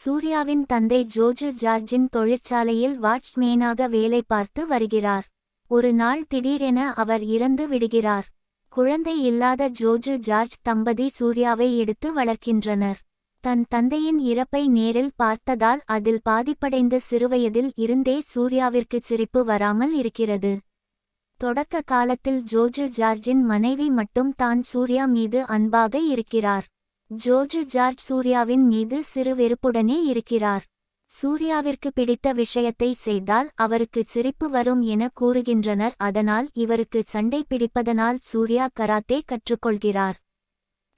சூர்யாவின் தந்தை ஜோஜு ஜார்ஜின் தொழிற்சாலையில் வாட்ச்மேனாக வேலை பார்த்து வருகிறார். ஒரு நாள் திடீரென அவர் இறந்து விடுகிறார். குழந்தை இல்லாத ஜோர்ஜ் ஜார்ஜ் தம்பதி சூர்யாவை எடுத்து வளர்க்கின்றனர். தன் தந்தையின் இறப்பை நேரில் பார்த்ததால் அதில் பாதிப்படைந்த சிறுவயதில் இருந்தே சூர்யாவிற்கு சிரிப்பு வராமல் இருக்கிறது. தொடக்க காலத்தில் ஜோர்ஜ் ஜார்ஜின் மனைவி மட்டும் தான் சூர்யா மீது அன்பாக இருக்கிறார். ஜோர்ஜ் ஜார்ஜ் சூர்யாவின் மீது சிறு வெறுப்புடனே இருக்கிறார். சூர்யாவிற்கு பிடித்த விஷயத்தை செய்தால் அவருக்கு சிரிப்பு வரும் என கூறுகின்றனர். அதனால் இவருக்கு சண்டை பிடிப்பதனால் சூர்யா கராத்தே கற்றுக்கொள்கிறார்.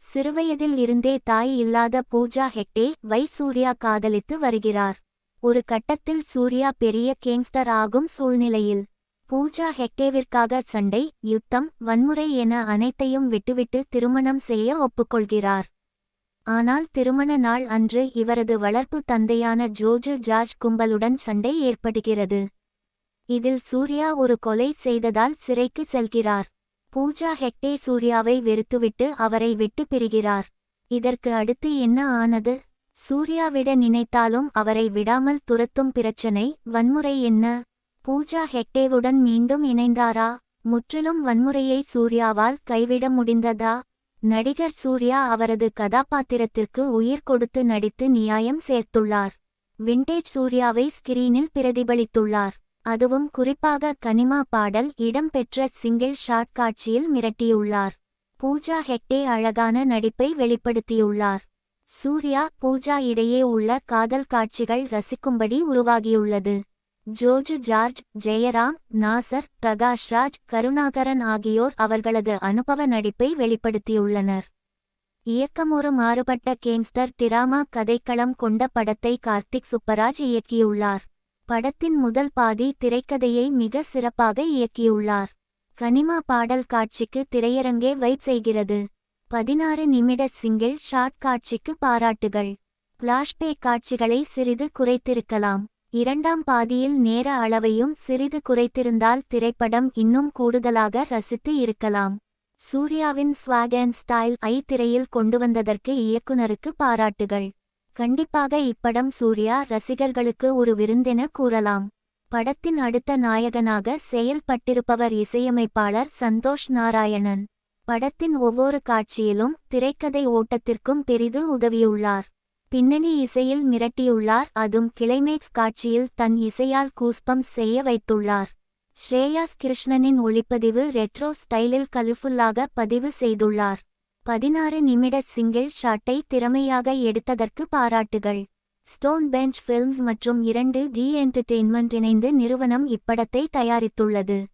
சிறுவயதில் இருந்தே தாய் இல்லாத பூஜா ஹெக்டே வை சூர்யா காதலித்து வருகிறார். ஒரு கட்டத்தில் சூர்யா பெரிய கேங்ஸ்டர் ஆகும் சூழ்நிலையில். பூஜா ஹெக்டேவிற்காக சண்டை யுத்தம் வன்முறை என அனைத்தையும் விட்டுவிட்டு திருமணம் செய்ய ஒப்புக்கொள்கிறார். ஆனால் திருமண நாள் அன்று இவரது வளர்ப்பு தந்தையான ஜோஜு ஜார்ஜ் கும்பலுடன் சண்டை ஏற்படுகிறது. இதில் சூர்யா ஒரு கொலை செய்ததால் சிறைக்கு செல்கிறார். பூஜா ஹெக்டே சூர்யாவை வெறுத்துவிட்டு அவரை விட்டு பிரிகிறார். இதற்கு அடுத்து என்ன ஆனது? சூர்யாவிட நினைத்தாலும் அவரை விடாமல் துரத்தும் பிரச்சனை வன்முறை என்ன? பூஜா ஹெக்டேவுடன் மீண்டும் இணைந்தாரா? முற்றிலும் வன்முறையை சூர்யாவால் கைவிட முடிந்ததா? நடிகர் சூர்யா அவரது கதாபாத்திரத்திற்கு உயிர் கொடுத்து நடித்து நியாயம் சேர்த்துள்ளார். விண்டேஜ் சூர்யாவை ஸ்கிரீனில் பிரதிபலித்துள்ளார். அதுவும் குறிப்பாக கனிமா பாடல் இடம்பெற்ற சிங்கிள் ஷாட் காட்சியில் மிரட்டியுள்ளார். பூஜா ஹெக்டே அழகான நடிப்பை வெளிப்படுத்தியுள்ளார். சூர்யா பூஜா இடையே உள்ள காதல் காட்சிகள் ரசிக்கும்படி உருவாகியுள்ளது. ஜோர்ஜ் ஜார்ஜ் ஜெயராம் நாசர் பிரகாஷ்ராஜ் கருணாகரன் ஆகியோர் அவர்களது அனுபவ நடிப்பை வெளிப்படுத்தியுள்ளனர். இயக்கமொரு மாறுபட்ட கேங்ஸ்டர் திராமா கதைக்களம் கொண்ட படத்தை கார்த்திக் சுப்பராஜ் இயக்கியுள்ளார். படத்தின் முதல் பாதி திரைக்கதையை மிக சிறப்பாக இயக்கியுள்ளார். கனிமா பாடல் காட்சிக்கு திரையரங்கே வைப் செய்கிறது. பதினாறு நிமிட சிங்கிள் ஷாட் காட்சிக்கு பாராட்டுகள். பிளாஷ்பேக் காட்சிகளை சிறிது குறைத்திருக்கலாம். இரண்டாம் பாதியில் நேர அளவையும் சிறிது குறைத்திருந்தால் திரைப்படம் இன்னும் கூடுதலாக ரசித்து இருக்கலாம். சூர்யாவின் ஸ்வாக் அண்ட் ஸ்டைல் ஐ திரையில் கொண்டு வந்ததற்கு இயக்குனருக்கு பாராட்டுகள். கண்டிப்பாக இப்படம் சூர்யா ரசிகர்களுக்கு ஒரு விருந்தென கூறலாம். படத்தின் அடுத்த நாயகனாக செயல்பட்டிருப்பவர் இசையமைப்பாளர் சந்தோஷ் நாராயணன். படத்தின் ஒவ்வொரு காட்சியிலும் திரைக்கதை ஓட்டத்திற்கும் பெரிது உதவியுள்ளார். பின்னணி இசையில் மிரட்டியுள்ளார். அதும் கிளைமேக்ஸ் காட்சியில் தன் இசையால் கூஸ்பம் செய்ய வைத்துள்ளார். ஸ்ரேயாஸ் கிருஷ்ணனின் ஒளிப்பதிவு ரெட்ரோ ஸ்டைலில் கலர்ஃபுல்லாக பதிவு செய்துள்ளார். பதினாறு நிமிட சிங்கிள் ஷாட்டை திறமையாக எடுத்ததற்கு பாராட்டுகள். ஸ்டோன் பெஞ்ச் ஃபில்ம்ஸ் மற்றும் இரண்டு டி என்டர்டெயின்மெண்ட் இணைந்து நிறுவனம் இப்படத்தை தயாரித்துள்ளது.